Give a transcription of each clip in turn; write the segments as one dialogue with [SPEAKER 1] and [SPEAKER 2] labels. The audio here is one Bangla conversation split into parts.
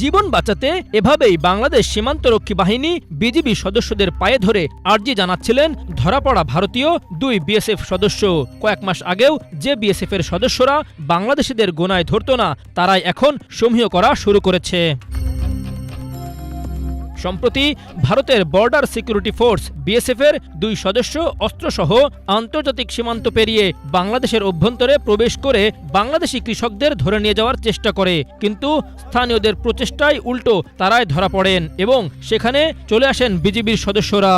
[SPEAKER 1] জীবন বাঁচাতে এভাবেই বাংলাদেশ সীমান্তরক্ষী বাহিনী বিজিবি সদস্যদের পায়ে ধরে আর্জি জানাচ্ছিলেন ধরা পড়া ভারতীয় দুই বিএসএফ সদস্য। কয়েক মাস আগেও যে বিএসএফ এর সদস্যরা বাংলাদেশিদের গোনায় ধরত না, তারাই এখন সমীহ করা শুরু করেছে। সম্প্রতি ভারতের বর্ডার সিকিউরিটি ফোর্স বিএসএফ এর দুই সদস্য অস্ত্রসহ আন্তর্জাতিক সীমান্ত পেরিয়ে বাংলাদেশের অভ্যন্তরে প্রবেশ করে বাংলাদেশি কৃষকদের ধরে নিয়ে যাওয়ার চেষ্টা করে। কিন্তু স্থানীয়দের প্রচেষ্টায় উল্টো তারাই ধরা পড়েন এবং সেখানে চলে আসেন বিজিবির সদস্যরা।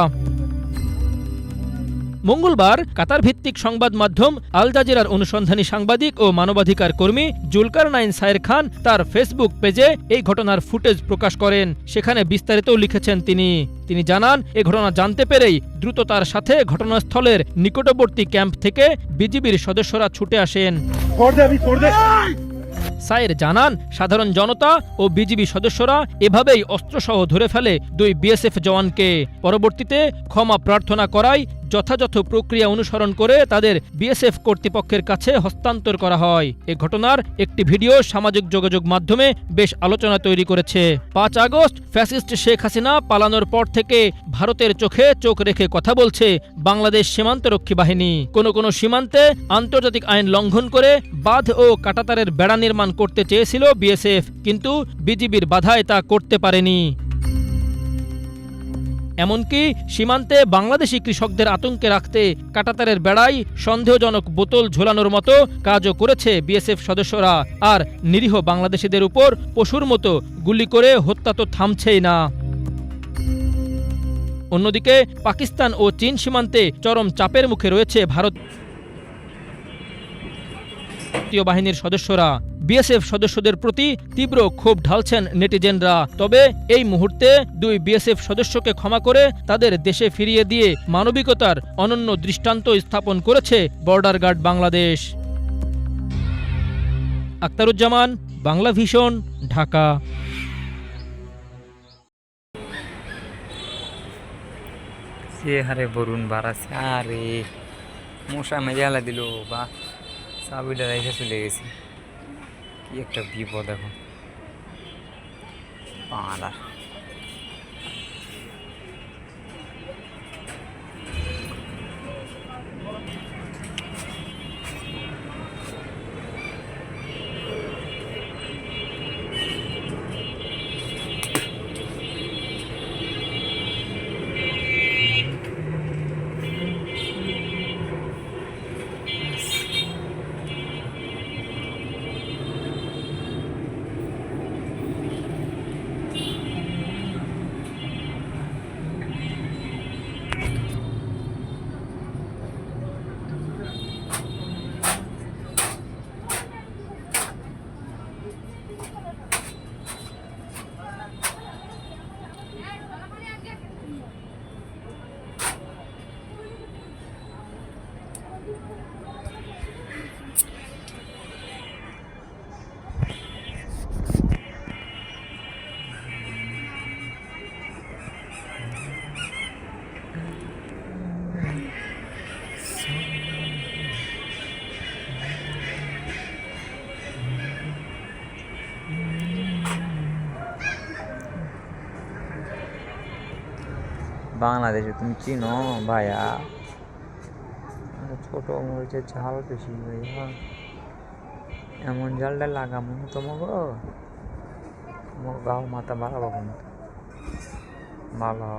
[SPEAKER 1] মঙ্গলবার কাতার ভিত্তিক সংবাদ মাধ্যম আল জাজিরার অনুসন্ধানী সাংবাদিক ও মানবাধিকার কর্মী জুলকার নাইন সায়ের খান তার ফেসবুক পেজে এই ঘটনার ফুটেজ প্রকাশ করেন। সেখানে বিস্তারিত লিখেছেন তিনি। তিনি জানান, এ ঘটনা জানতে পেরেই দ্রুত তার সাথে ঘটনাস্থলের নিকটবর্তী ক্যাম্প থেকে বিজিবির সদস্যরা ছুটে আসেন। সায়ের জানান, সাধারণ জনতা ও বিজিবি সদস্যরা এভাবেই অস্ত্রসহ ধরে ফেলে দুই বিএসএফ জওয়ানকে। পরবর্তীতে ক্ষমা প্রার্থনা করায় যথাযথ প্রক্রিয়া অনুসরণ করে তাদের বিএসএফ কর্তৃপক্ষের কাছে হস্তান্তর করা হয়। এ ঘটনার একটি ভিডিও সামাজিক যোগাযোগ মাধ্যমে বেশ আলোচনা তৈরি করেছে। পাঁচ আগস্ট ফ্যাসিস্ট শেখ হাসিনা পালানোর পর থেকে ভারতের চোখে চোখ রেখে কথা বলছে বাংলাদেশ সীমান্তরক্ষী বাহিনী। কোন কোন সীমান্তে আন্তর্জাতিক আইন লঙ্ঘন করে বাঁধ ও কাটাতারের বেড়া নির্মাণ করতে চেয়েছিল বিএসএফ, কিন্তু বিজিবির বাধায় তা করতে পারেনি। এমনকি সীমান্তে বাংলাদেশি কৃষকদের আতঙ্কে রাখতে কাটাতারের বেড়াই সন্দেহজনক বোতল ঝোলানোর মতো কাজও করেছে বিএসএফ সদস্যরা। আর নিরীহ বাংলাদেশিদের উপর পশুর মতো গুলি করে হত্যা তো থামছেই না। অন্যদিকে পাকিস্তান ও চীন সীমান্তে চরম চাপের মুখে রয়েছে ভারত। বাহিনীর সদস্যরা বিএসএফ সদস্যদের প্রতি তীব্র ক্ষোভ ঢালছেন নেটিজেনরা। তবে এই মুহূর্তে দুই বিএসএফ সদস্যকে ক্ষমা করে তাদের দেশে ফিরিয়ে দিয়ে মানবিকতার অনন্য দৃষ্টান্ত স্থাপন করেছে border guard Bangladesh. Aktaruzzaman Bangla vision, Dhaka.
[SPEAKER 2] সে হারে বরুণ বাড়াছে আরে। মশা মেজালা দিল বা চাবিটা চলে গেছি। কি একটা বিপদ এখন পালার বাংলাদেশে তুমি চিনো ভাইয়া? ছোট মরিচের ঝাল বেশি ভাইয়া এমন ঝালটা লাগামো তোমাকে। তোমার গাও মাথা বাড়াবো কিন্তু ভালো